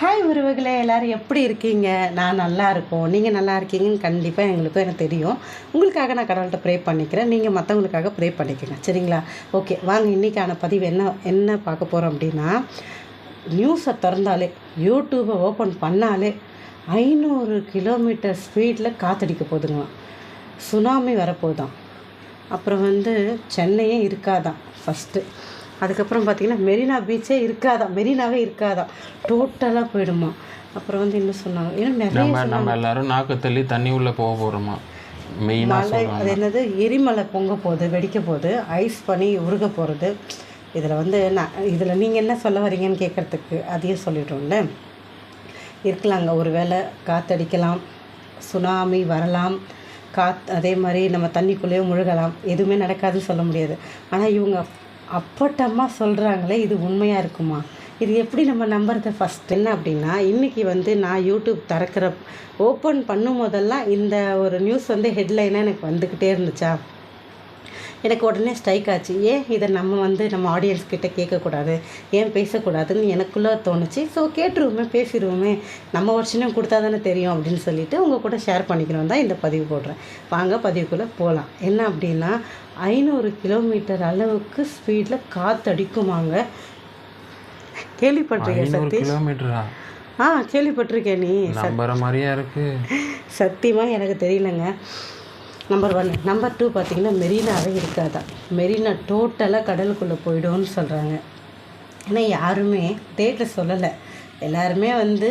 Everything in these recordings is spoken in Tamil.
ஹாய் உறவுகளே எல்லோரும் எப்படி இருக்கீங்க? நான் நல்லா இருக்கோம். நீங்கள் நல்லா இருக்கீங்கன்னு கண்டிப்பாக எங்களுக்கும் எனக்கு தெரியும். உங்களுக்காக நான் கடவுள்கிட்ட ப்ரே பண்ணிக்கிறேன். நீங்கள் மற்றவங்களுக்காக ப்ரே பண்ணிக்கங்க. சரிங்களா? ஓகே வாங்க இன்றைக்கான பதிவு என்ன என்ன பார்க்க போகிறோம் அப்படின்னா நியூஸை திறந்தாலே யூடியூப்பை ஓப்பன் பண்ணாலே ஐநூறு கிலோமீட்டர் ஸ்பீடில் காத்தடிக்க போதுங்களாம். சுனாமி வரப்போதான் அப்புறம் வந்து சென்னையே இருக்காதான் ஃபஸ்ட்டு அதுக்கப்புறம் பார்த்தீங்கன்னா மெரினா பீச்சே இருக்காதான் மெரினாவே இருக்காதான் டோட்டலாக போயிடுமா. அப்புறம் வந்து என்ன சொன்னாங்க? ஏன்னா நிறைய நம்ம எல்லாரும் நாக்கு தள்ளி தண்ணி உள்ள போக போகிறோமா மலை அது என்னது? எரிமலை பொங்க போகுது வெடிக்க போகுது ஐஸ் பண்ணி உருக போகிறது இதில் வந்து நான் இதில் நீங்கள் என்ன சொல்ல வரீங்கன்னு கேட்குறதுக்கு அதையும் சொல்லிட்டோம்ல. இருக்கலாங்க. ஒரு வேளை காற்றடிக்கலாம் சுனாமி வரலாம் காத் அதே மாதிரி நம்ம தண்ணிக்குள்ளேயே முழுகலாம். எதுவுமே நடக்காதுன்னு சொல்ல முடியாது. ஆனால் இவங்க அப்பட்டமாக சொல்கிறாங்களே இது உண்மையாக இருக்குமா? இது எப்படி நம்ம நம்புறது ஃபஸ்ட் என்ன அப்படின்னா இன்றைக்கி வந்து நான் யூடியூப் திறக்கிற ஓப்பன் பண்ணும் போதெல்லாம் இந்த ஒரு நியூஸ் வந்து ஹெட்லைனாக எனக்கு வந்துக்கிட்டே இருந்துச்சா? எனக்கு உடனே ஸ்ட்ரைக் ஆச்சு. ஏன் இதை நம்ம வந்து நம்ம ஆடியன்ஸ் கிட்டே கேட்கக்கூடாது? ஏன் பேசக்கூடாதுன்னு எனக்குள்ளே தோணுச்சு. ஸோ கேட்டுருவோமே பேசிடுவோமே நம்ம வருஷனும் கொடுத்தா தானே தெரியும் அப்படின்னு சொல்லிட்டு உங்கள் கூட ஷேர் பண்ணிக்கணும் தான் இந்த பதிவு போடுறேன். வாங்க பதிவுக்குள்ளே போகலாம் என்ன அப்படின்னா ஐநூறு கிலோமீட்டர் அளவுக்கு ஸ்பீடில் காற்றடிக்குமாங்க கேள்விப்பட்டிருக்கேன் சதீஷ்? கிலோமீட்டரா? ஆ கேள்விப்பட்டிருக்கேன் நீ நம்புற மாதிரியா இருக்கு. சத்தியமாக எனக்கு தெரியலங்க. நம்பர் ஒன் நம்பர் டூ பார்த்தீங்கன்னா மெரினாவே இருக்காதான் மெரினா டோட்டலாக கடலுக்குள்ளே போயிடும்னு சொல்கிறாங்க ஏன்னா யாருமே டேட்டில் சொல்லலை. எல்லாருமே வந்து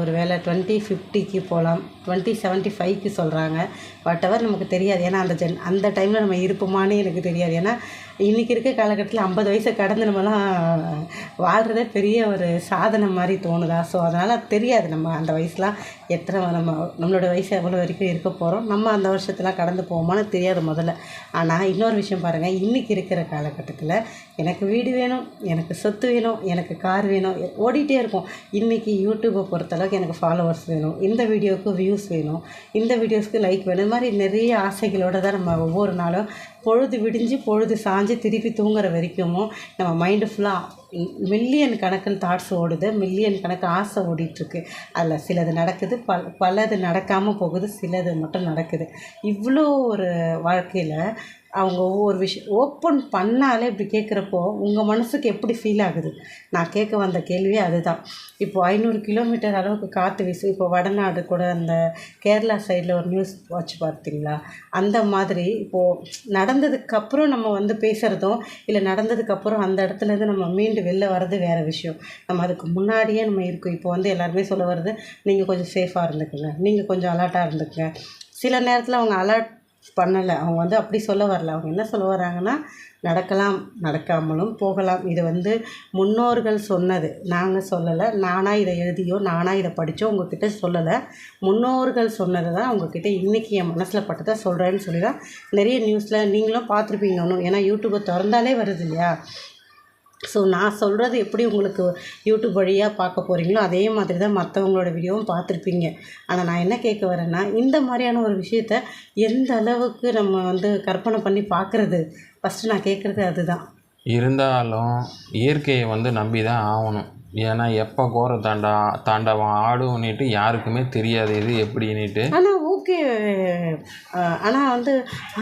ஒரு வேளை டுவெண்ட்டி ஃபிஃப்டிக்கு போகலாம் டுவெண்ட்டி செவன்ட்டி ஃபைவ்க்கு சொல்கிறாங்க வாட் எவர் நமக்கு தெரியாது. ஏன்னா அந்த ஜென் அந்த டைமில் நம்ம இருப்போமான்னு எனக்கு தெரியாது. ஏன்னா இன்றைக்கி இருக்க காலகட்டத்தில் ஐம்பது வயசை கடந்து நம்மலாம் வாழ்கிறதே பெரிய ஒரு சாதனை மாதிரி தோணுதா? ஸோ அதனால் தெரியாது. நம்ம அந்த வயசுலாம் எத்தனை நம்ம நம்மளோட வயசு எவ்வளோ வரைக்கும் இருக்க போகிறோம் நம்ம அந்த வருஷத்தெலாம் கடந்து போவோமான்னு தெரியாது முதல்ல. ஆனால் இன்னொரு விஷயம் பாருங்கள் இன்றைக்கி இருக்கிற காலகட்டத்தில் எனக்கு வீடு வேணும் எனக்கு சொத்து வேணும் எனக்கு கார் வேணும். ஓடிட்டே இருக்கும் இன்றைக்கி யூடியூப்பை பொறுத்தளவுக்கு எனக்கு ஃபாலோவர்ஸ் வேணும். இந்த வீடியோவுக்கு வியூஸ் வேணும். இந்த வீடியோஸ்க்கு லைக் வேணும். இந்த மாதிரி நிறைய ஆசைகளோடு தான் நம்ம ஒவ்வொரு நாளும் பொழுது விடிஞ்சு பொழுது சாஞ்சு திருப்பி தூங்குற வரைக்கும் நம்ம மைண்டு ஃபுல்லாக மில்லியன் கணக்கில் தாட்ஸ் ஓடுது மில்லியன் கணக்கு ஆசை ஓடிட்டுருக்கு. அதில் சிலது நடக்குது பல் பலது நடக்காமல் போகுது சிலது மட்டும் நடக்குது. இவ்வளோ ஒரு வாழ்க்கையில் அவங்க ஒவ்வொரு விஷயம் ஓப்பன் பண்ணாலே இப்படி கேட்குறப்போ உங்கள் மனசுக்கு எப்படி ஃபீல் ஆகுது? நான் கேட்க வந்த கேள்வியே அதுதான். இப்போது ஐநூறு கிலோமீட்டர் அளவுக்கு காற்று வீசு இப்போ வடநாடு கூட அந்த கேரளா சைடில் ஒரு நியூஸ் வாட்ச் பார்த்தீங்களா? அந்த மாதிரி இப்போது நட நடந்ததுக்கப்புறம் நம்ம வந்து பேசுகிறதும் இல்லை நடந்ததுக்கப்புறம் அந்த இடத்துலேருந்து நம்ம மீண்டு வெளில வர்றது வேறு விஷயம். நம்ம அதுக்கு முன்னாடியே நம்ம இருக்கோம். இப்போ வந்து எல்லாருமே சொல்ல வருது நீங்கள் கொஞ்சம் சேஃபாக இருந்துக்குங்க. நீங்கள் கொஞ்சம் அலர்ட்டாக இருந்துக்குங்க. சில நேரத்தில் அவங்க அலர்ட் பண்ணலை. அவங்க வந்து அப்படி சொல்ல வரல. அவங்க என்ன சொல்ல வராங்கன்னா நடக்கலாம் நடக்காமலும் போகலாம். இது வந்து முன்னோர்கள் சொன்னது. நாங்கள் சொல்லலை. நானாக இதை எழுதியோ நானாக இதை படித்தோ உங்ககிட்ட சொல்லலை. முன்னோர்கள் சொன்னது தான் உங்ககிட்ட இன்றைக்கி என் மனசில் பட்டதை சொல்கிறேன்னு சொல்லி தான் நிறைய நியூஸில் நீங்களும் பார்த்துருப்பீங்க ஒன்றும் ஏன்னா யூடியூப்பை திறந்தாலே வருது இல்லையா? ஸோ நான் சொல்கிறது எப்படி உங்களுக்கு யூடியூப் வழியாக பார்க்க போகிறீங்களோ அதே மாதிரி தான் மற்றவங்களோட வீடியோவும் பார்த்துருப்பீங்க. ஆனால் நான் என்ன கேட்க வரேன்னா இந்த மாதிரியான ஒரு விஷயத்த எந்த அளவுக்கு நம்ம வந்து கற்பனை பண்ணி பார்க்குறது? ஃபஸ்ட்டு நான் கேட்குறது அதுதான். இருந்தாலும் இயற்கையை வந்து நம்பி தான் ஆகணும். ஏன்னா எப்போ கோர தாண்டா தாண்டவம் ஆடும்னுட்டு யாருக்குமே தெரியாது இது எப்படின்னுட்டு. ஆனால் ஓகே. ஆனால் வந்து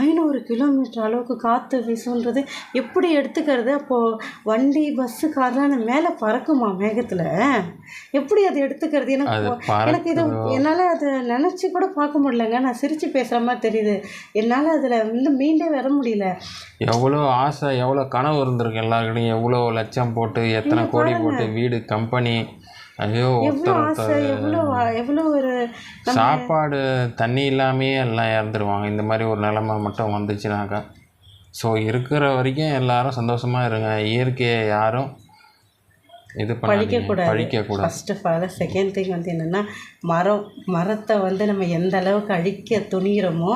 ஐநூறு கிலோமீட்டர் அளவுக்கு காற்று வீசுன்றது எப்படி எடுத்துக்கிறது? அப்போது வண்டி பஸ்ஸு கார்லாம் மேலே பறக்குமா மேகத்தில்? எப்படி அது எடுத்துக்கிறது? எனக்கு எனக்கு இது என்னால் அதை நினச்சி கூட பார்க்க முடியலங்க. நான் சிரித்து பேசுகிற மாதிரி தெரியுது. என்னால் அதில் வந்து மீண்டே வர முடியல. எவ்வளோ ஆசை எவ்வளோ கனவு இருந்திருக்கு எல்லாருக்கிட்டையும். எவ்வளோ லட்சம் போட்டு எத்தனை கோடி போட்டு வீடு கம்பெனி ஐயோ எவ்வளோ ஆசை எவ்வளோ எவ்வளோ ஒரு சாப்பாடு தண்ணி இல்லாமையே எல்லாம் இறந்துருவாங்க. இந்த மாதிரி ஒரு நிலமை மட்டும் வந்துச்சுனாக்கா. ஸோ இருக்கிற வரைக்கும் எல்லாரும் சந்தோஷமாக இருங்க. இயற்கையை யாரும் இது பழிக்கக்கூடாது. பழிக்கக்கூடாது. First of all second thing வந்து என்னென்னா மரம் மரத்தை வந்து நம்ம எந்த அளவுக்கு அழிக்க துணிகிறோமோ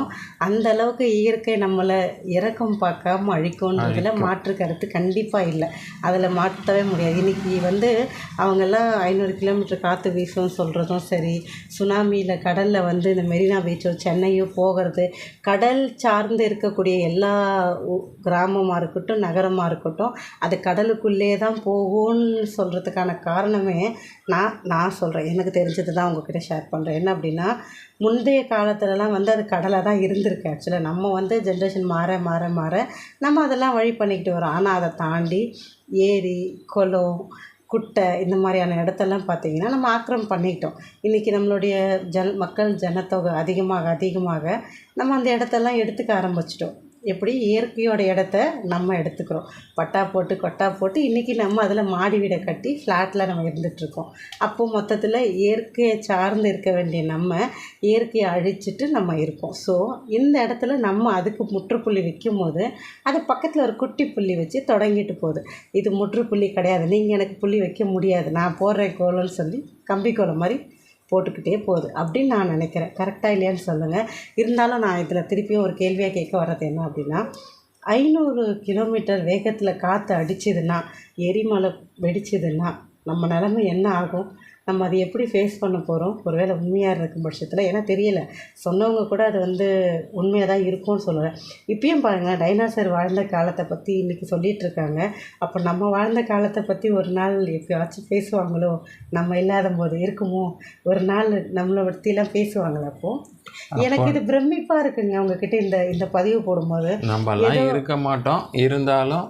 அந்த அளவுக்கு இயற்கை நம்மளை இறக்கம் பார்க்காம அழிக்கும்ன்றதுல மாற்று கருத்து கண்டிப்பாக இல்லை. அதில் மாற்றவே முடியாது. இன்றைக்கி வந்து அவங்கெல்லாம் ஐநூறு கிலோமீட்டர் காற்று வீசும் சொல்கிறதும் சரி சுனாமியில் கடலில் வந்து இந்த மெரினா பீச்சோ சென்னையோ போகிறது கடல் சார்ந்து இருக்கக்கூடிய எல்லா கிராமமாக இருக்கட்டும் நகரமாக இருக்கட்டும் அது கடலுக்குள்ளே தான் போகும்னு சொல்ல சொல்கிறதுக்கான காரணமே நான் நான் சொல்கிறேன் எனக்கு தெரிஞ்சது தான் உங்ககிட்ட ஷேர் பண்ணுறேன் என்ன அப்படின்னா முந்தைய காலத்துலலாம் வந்து அது கடலை தான் இருந்திருக்கு ஆக்சுவலாக நம்ம வந்து ஜென்ரேஷன் மாற மாற மாற நம்ம அதெல்லாம் வழி பண்ணிக்கிட்டு வரோம். ஆனால் அதை தாண்டி ஏரி குளம் குட்டை இந்த மாதிரியான இடத்தெல்லாம் பார்த்திங்கன்னா நம்ம ஆக்கிரமம் பண்ணிக்கிட்டோம். இன்றைக்கி நம்மளுடைய ஜன் மக்கள் ஜனத்தொகை அதிகமாக அதிகமாக நம்ம அந்த இடத்தெல்லாம் எடுத்துக்க ஆரம்பிச்சிட்டோம். எப்படி இயற்கையோட இடத்த நம்ம எடுத்துக்கிறோம். பட்டா போட்டு கொட்டா போட்டு இன்றைக்கி நம்ம அதில் மாடி வீடை கட்டி ஃப்ளாட்டில் நம்ம இருந்துகிட்ருக்கோம் அப்போது மொத்தத்தில் இயற்கையை சார்ந்து இருக்க வேண்டிய நம்ம இயற்கையை அழிச்சிட்டு நம்ம இருக்கோம். ஸோ இந்த இடத்துல நம்ம அதுக்கு முற்றுப்புள்ளி வைக்கும் போது அது பக்கத்தில் ஒரு குட்டி புள்ளி வச்சு தொடங்கிட்டு போகுது. இது முற்றுப்புள்ளி கிடையாது. நீங்கள் எனக்கு புள்ளி வைக்க முடியாது. நான் போடுறேன் கோலம்னு சொல்லி கம்பி கோலம் மாதிரி போட்டுக்கிட்டே போகுது. அப்படின்னு நான் நினைக்கிறேன். கரெக்டாக இல்லையான்னு சொல்லுங்கள் இருந்தாலும் நான் இதில் திருப்பியும் ஒரு கேள்வியாக கேட்க வர்றது என்ன அப்படின்னா ஐநூறு கிலோமீட்டர் வேகத்தில் காற்று அடிச்சதுன்னா எரிமலை வெடிச்சதுன்னா நம்ம நிலமை என்ன ஆகும்? நம்ம அதை எப்படி ஃபேஸ் பண்ண போகிறோம் ஒருவேளை உண்மையாக இருக்கும் பட்சத்தில் ஏன்னா தெரியல. சொன்னவங்க கூட அது வந்து உண்மையாக தான் இருக்கும்னு சொல்லுவேன் இப்பயும் பாருங்களேன் டைனாசர் வாழ்ந்த காலத்தை பற்றி இன்றைக்கி சொல்லிகிட்டு இருக்காங்க. அப்போ நம்ம வாழ்ந்த காலத்தை பற்றி ஒரு நாள் எப்பயாச்சும் பேசுவாங்களோ? நம்ம இல்லாத போது இருக்குமோ? ஒரு நாள் நம்மளை பற்றிலாம் பேசுவாங்களா அப்போது எனக்கு இது பிரமிப்பாக இருக்குங்க. உங்ககிட்ட இந்த இந்த பதிவு போடும்போது. நம்மலாம் இருக்க மாட்டோம். இருந்தாலும்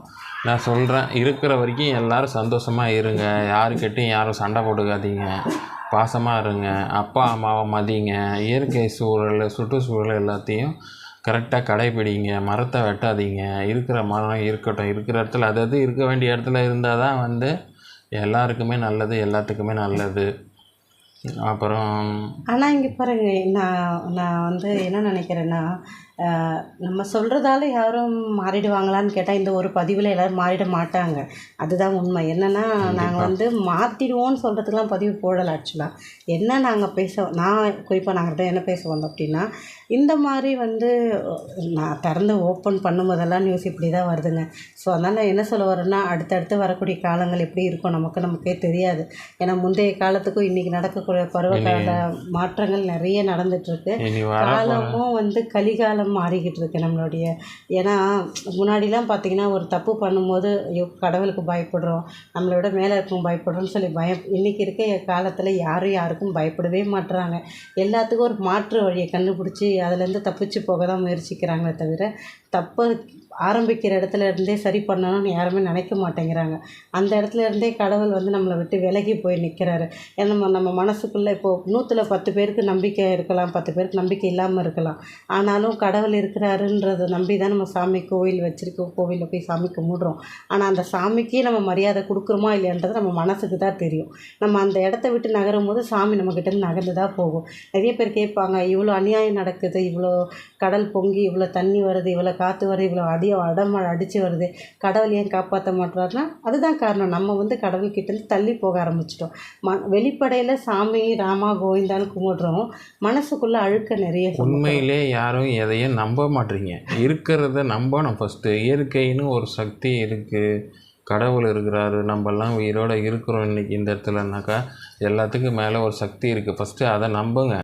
நான் சொல்கிறேன் இருக்கிற வரைக்கும் எல்லோரும் சந்தோஷமாக இருங்க. யாருக்கிட்டையும் யாரும் சண்டை போட்டுக்காதீங்க. பாசமாக இருங்க. அப்பா அம்மாவை மதிங்க. இயற்கை சூழல் சுற்றுச்சூழல் எல்லாத்தையும் கரெக்டாக கடைப்பிடிங்க. மரத்தை வெட்டாதீங்க. இருக்கிற மரம் இருக்கட்டும். இருக்கிற இடத்துல அது அது இருக்க வேண்டிய இடத்துல இருந்தால் தான் வந்து எல்லாருக்குமே நல்லது எல்லாத்துக்குமே நல்லது. அப்புறம் ஆனால் இங்கே பாருங்க நான் நான் வந்து என்ன நினைக்கிறேன்னா நம்ம சொல்கிறதால யாரும் மாறிடுவாங்களான்னு கேட்டால் இந்த ஒரு பதிவில் எல்லோரும் மாறிட மாட்டாங்க. அதுதான் உண்மை. என்னென்னா நாங்கள் வந்து மாற்றிடுவோம்னு சொல்கிறதுக்கெலாம் பதிவு போடலை ஆக்சுவலாக என்ன நாங்கள் பேச நான் குறிப்பாக நாங்கள் என்ன பேச வந்தோம் அப்படின்னா இந்த மாதிரி வந்து நான் திறந்து ஓப்பன் பண்ணும்போதெல்லாம் நியூஸ் இப்படி தான் வருதுங்க. ஸோ அதனால் என்ன சொல்ல வரேன்னா அடுத்தடுத்து வரக்கூடிய காலங்கள் எப்படி இருக்கும் நமக்கு நமக்கே தெரியாது. ஏன்னா முந்தைய காலத்துக்கும் இன்றைக்கி நடக்கக்கூடிய பருவகால மாற்றங்கள் நிறைய நடந்துகிட்ருக்கு காலமும் வந்து கலிகாலம் மாறிக்கிட்டு இருக்கு நம்மளுடைய. ஏன்னா முன்னாடிலாம் பார்த்தீங்கன்னா ஒரு தப்பு பண்ணும்போது ஐயோ கடவுளுக்கு பயப்படுறோம் நம்மளை விட மேலே இருக்கும் பயப்படுறோம்னு சொல்லி பயம். இன்றைக்கி இருக்க காலத்தில் யாரும் யாருக்கும் பயப்படவே மாட்டுறாங்க எல்லாத்துக்கும் ஒரு மாற்று வழியை கண்டுபிடிச்சி அதுலேருந்து தப்பிச்சு போக தான் முயற்சிக்கிறாங்களே தவிர தப்பை ஆரம்பிக்கிற இடத்துல இருந்தே சரி பண்ணணும்னு யாருமே நினைக்க மாட்டேங்கிறாங்க. அந்த இடத்துல இருந்தே கடவுள் வந்து நம்மளை விட்டு விலகி போய் நிற்கிறாரு ஏன்னா நம்ம நம்ம மனசுக்குள்ளே இப்போது நூற்றில் பத்து பேருக்கு நம்பிக்கை இருக்கலாம் பத்து பேருக்கு நம்பிக்கை இல்லாமல் இருக்கலாம். ஆனாலும் கடவுள் இருக்கிறாருன்றதை நம்பி தான் நம்ம சாமி கோவில் வச்சுருக்கோம் கோவிலில் போய் சாமி கும்பிடுறோம். ஆனால் அந்த சாமிக்கே நம்ம மரியாதை கொடுக்குறோமா இல்லைன்றது நம்ம மனசுக்கு தான் தெரியும். நம்ம அந்த இடத்த விட்டு நகரும் போது சாமி நம்மக்கிட்டேருந்து நகர்ந்து தான் போகும். நிறைய பேர் கேட்பாங்க இவ்வளோ அநியாயம் நடக்குது இவ்வளோ கடல் பொங்கி இவ்வளோ தண்ணி வருது இவ்வளோ காற்று வருது இவ்வளோ அடி அடமழை அடித்து வருது. கடவுள் ஏன் காப்பாற்ற மாட்டுறாருன்னா அதுதான் காரணம். நம்ம வந்து கடவுள்கிட்டேருந்து தள்ளி போக ஆரம்பிச்சிட்டோம். ம வெளிப்படையில் சாமி ராமா கோவிந்தான்னு கும்பிடுறோம். மனசுக்குள்ளே அழுக்க நிறைய உண்மையிலே யாரும் எதையும் நம்ப மாட்டீங்க இருக்கிறத நம்பணும் ஃபஸ்ட்டு இயற்கைன்னு ஒரு சக்தி இருக்குது கடவுள் இருக்கிறாரு. நம்மெல்லாம் உயிரோடு இருக்கிறோம் இன்றைக்கி இந்த இடத்துலனாக்கா. எல்லாத்துக்கும் மேலே ஒரு சக்தி இருக்குது ஃபஸ்ட்டு அதை நம்புங்க.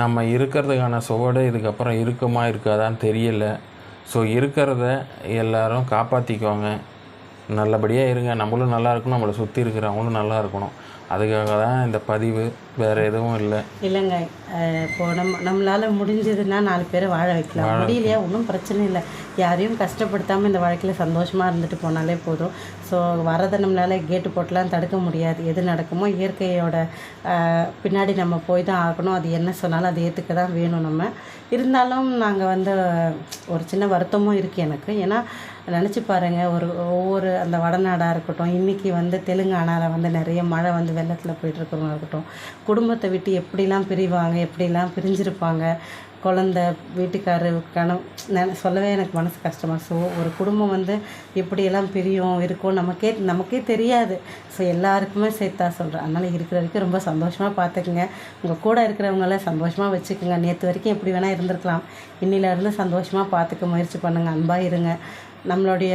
நம்ம இருக்கிறதுக்கான சுவடு இதுக்கப்புறம் இருக்குமா இருக்காதான்னு தெரியல. ஸோ இருக்கிறத எல்லோரும் காப்பாற்றிக்கோங்க நல்லபடியாக இருங்க. நம்மளும் நல்லா இருக்கணும். நம்மளை சுற்றி இருக்கிறவங்களும் நல்லா இருக்கணும். அதுக்காக தான் இந்த பதிவு வேறு எதுவும் இல்லை. இல்லைங்க அஹ் இப்போ நம்ம நம்மளால் முடிஞ்சதுன்னா நாலு பேரை வாழ வைக்கலாம். முடியலையா? ஒன்றும் பிரச்சனை இல்லை. யாரையும் கஷ்டப்படுத்தாமல் இந்த வாழ்க்கையில் சந்தோஷமாக இருந்துட்டு போனாலே போதும். ஸோ வரதை நம்மளால் கேட்டு போட்டுலாம் தடுக்க முடியாது. எது நடக்குமோ இயற்கையோட பின்னாடி நம்ம போய் தான் ஆகணும். அது என்ன சொன்னாலும் அதை ஏற்றுக்க தான் வேணும் நம்ம. இருந்தாலும் நாங்கள் வந்து ஒரு சின்ன வருத்தமும் இருக்குது எனக்கு. ஏன்னா நினச்சி பாருங்கள் ஒரு ஒவ்வொரு அந்த வடநாடாக இருக்கட்டும் இன்றைக்கி வந்து தெலுங்கானாவில் வந்து நிறைய மழை வந்து வெள்ளத்தில் போயிட்டுருக்கிறவங்க இருக்கட்டும் குடும்பத்தை விட்டு எப்படிலாம் பிரிவாங்க எப்படிலாம் பிரிஞ்சிருப்பாங்க குழந்த வீட்டுக்காரு கணவ சொல்லவே எனக்கு மனசு கஷ்டமாக ஸோ ஒரு குடும்பம் வந்து எப்படியெல்லாம் பிரியும் இருக்கும் நமக்கே நமக்கே தெரியாது. ஸோ எல்லாருக்குமே சேர்த்தா சொல்கிறேன் அதனால் இருக்கிற வரைக்கும் ரொம்ப சந்தோஷமாக பார்த்துக்குங்க உங்கள் கூட இருக்கிறவங்கள சந்தோஷமாக வச்சுக்கோங்க. நேற்று வரைக்கும் எப்படி வேணால் இருந்திருக்கலாம். இன்னிலேருந்து சந்தோஷமாக பார்த்துக்க முயற்சி பண்ணுங்கள் அன்பாக இருங்க. நம்மளுடைய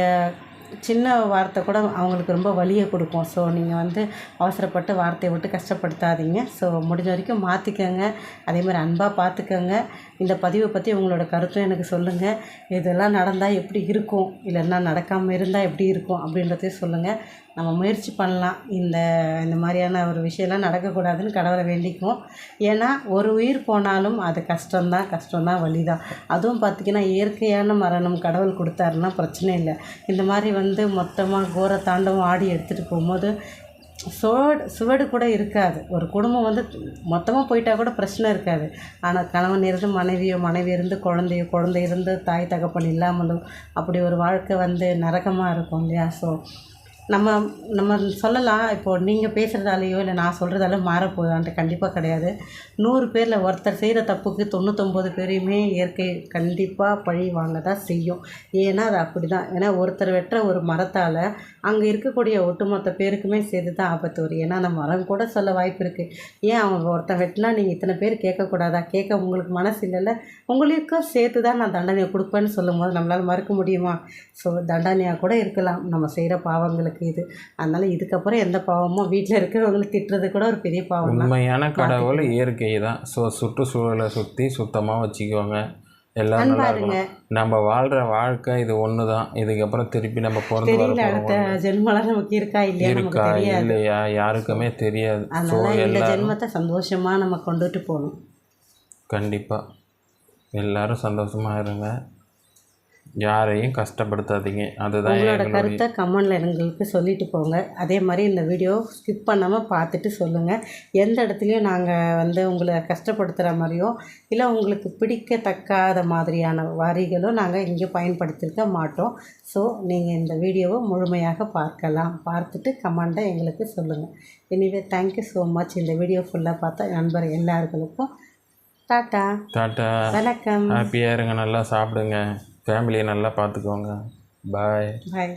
சின்ன வார்த்தை கூட அவங்களுக்கு ரொம்ப வலியை கொடுக்கும். ஸோ நீங்கள் வந்து அவசரப்பட்டு வார்த்தையை விட்டு கஷ்டப்படுத்தாதீங்க. ஸோ முடிஞ்ச வரைக்கும் மாற்றிக்கோங்க அதே மாதிரி அன்பாக பார்த்துக்கோங்க இந்த பதிவை பற்றி உங்களோட கருத்தும் எனக்கு சொல்லுங்கள் இதெல்லாம் நடந்தால் எப்படி இருக்கும்? இல்லைன்னா நடக்காமல் இருந்தால் எப்படி இருக்கும்? அப்படின்றதையும் சொல்லுங்கள் நம்ம முயற்சி பண்ணலாம். இந்த இந்த மாதிரியான ஒரு விஷயம்லாம் நடக்கக்கூடாதுன்னு கடவுளை வேண்டிக்குவோம். ஏன்னா ஒரு உயிர் போனாலும் அது கஷ்டம்தான். கஷ்டம்தான் வலி தான் அதுவும் பார்த்திங்கன்னா இயற்கையான மரணம் கடவுள் கொடுத்தாருன்னா பிரச்சனை இல்லை. இந்த மாதிரி வந்து மொத்தமாக கோர தாண்டவம் ஆடி எடுத்துகிட்டு போகும்போது சுவடு சுவடு கூட இருக்காது. ஒரு குடும்பம் வந்து மொத்தமாக போயிட்டால் கூட பிரச்சனை இருக்காது. ஆனால் கணவன் இருந்து மனைவியோ மனைவி இருந்து குழந்தையோ குழந்தை இருந்து தாய் தகப்பன் இல்லாமலும் அப்படி ஒரு வாழ்க்கை வந்து நரகமாக இருக்கும் இல்லையா? ஸோ நம்ம நம்ம சொல்லலாம் இப்போது நீங்கள் பேசுகிறதாலேயோ இல்லை நான் சொல்கிறதால மாறப்போகுதான்ட்டு கண்டிப்பாக கிடையாது. நூறு பேரில் ஒருத்தர் செய்கிற தப்புக்கு தொண்ணூத்தொம்பது பேரையுமே இயற்கை கண்டிப்பாக பழி வாங்க தான் செய்யும். ஏன்னா அது அப்படி தான் ஏன்னா ஒருத்தர் வெட்டுற ஒரு மரத்தால் அங்கே இருக்கக்கூடிய ஒட்டுமொத்த பேருக்குமே சேர்த்து தான் ஆபத்து வரும். ஏன்னா அந்த மரம் கூட சொல்ல வாய்ப்பு இருக்குது ஏன் அவங்க ஒருத்தன் வெட்டினா நீங்கள் இத்தனை பேர் கேட்கக்கூடாதா? கேட்க உங்களுக்கு மனசு இல்லைல்ல. உங்களுக்கும் சேர்த்து தான் நான் தண்டனையை கொடுப்பேன்னு சொல்லும்போது நம்மளால் மறுக்க முடியுமா? ஸோ தண்டனையாக கூட இருக்கலாம். நம்ம செய்கிற பாவங்களுக்கு. இது அதனால் இதுக்கப்புறம் எந்த பாவமும் வீட்டில் இருக்கிறவங்களை திட்டுறது கூட ஒரு பெரிய பாவம் உண்மையான கடவுள் இயற்கை தான் ஸோ சுற்றுச்சூழலை சுற்றி சுத்தமாக வச்சுக்கோங்க. எல்லாம் நல்லா இருக்கணும். நம்ம வாழ்கிற வாழ்க்கை இது ஒன்று தான் இதுக்கப்புறம் திருப்பி நம்ம பிறந்து வர அடுத்த ஜென்மலாம் நமக்கு இருக்கா இல்லையா? இருக்கா இல்லையா? யாருக்குமே தெரியாது. ஸோ எல்லாரும் ஜென்மத்தை சந்தோஷமாக நம்ம கொண்டுட்டு போகணும். கண்டிப்பாக எல்லாரும் சந்தோஷமாக இருங்க. யாரையும் கஷ்டப்படுத்தாதீங்க. அதுதான் உங்களோட கருத்தை கமெண்டில் எங்களுக்கு சொல்லிட்டு போங்க. அதே மாதிரி இந்த வீடியோ ஸ்கிப் பண்ணாமல் பார்த்துட்டு சொல்லுங்கள் எந்த இடத்துலையும் நாங்கள் வந்து உங்களை கஷ்டப்படுத்துகிற மாதிரியோ இல்லை உங்களுக்கு பிடிக்கத்தக்காத மாதிரியான வரிகளோ நாங்கள் இங்கே பயன்படுத்தியிருக்க மாட்டோம். ஸோ நீங்கள் இந்த வீடியோவை முழுமையாக பார்க்கலாம். பார்த்துட்டு கமெண்டை எங்களுக்கு சொல்லுங்கள் anyway thank you so much இந்த வீடியோ ஃபுல்லாக பார்த்த நண்பர் எல்லாருக்கும். டாட்டா. டாட்டா. வணக்கம். ஹாப்பியாக இருங்க. நல்லா சாப்பிடுங்க. ஃபேமிலியை நல்லா பார்த்துக்கோங்க பாய் பாய்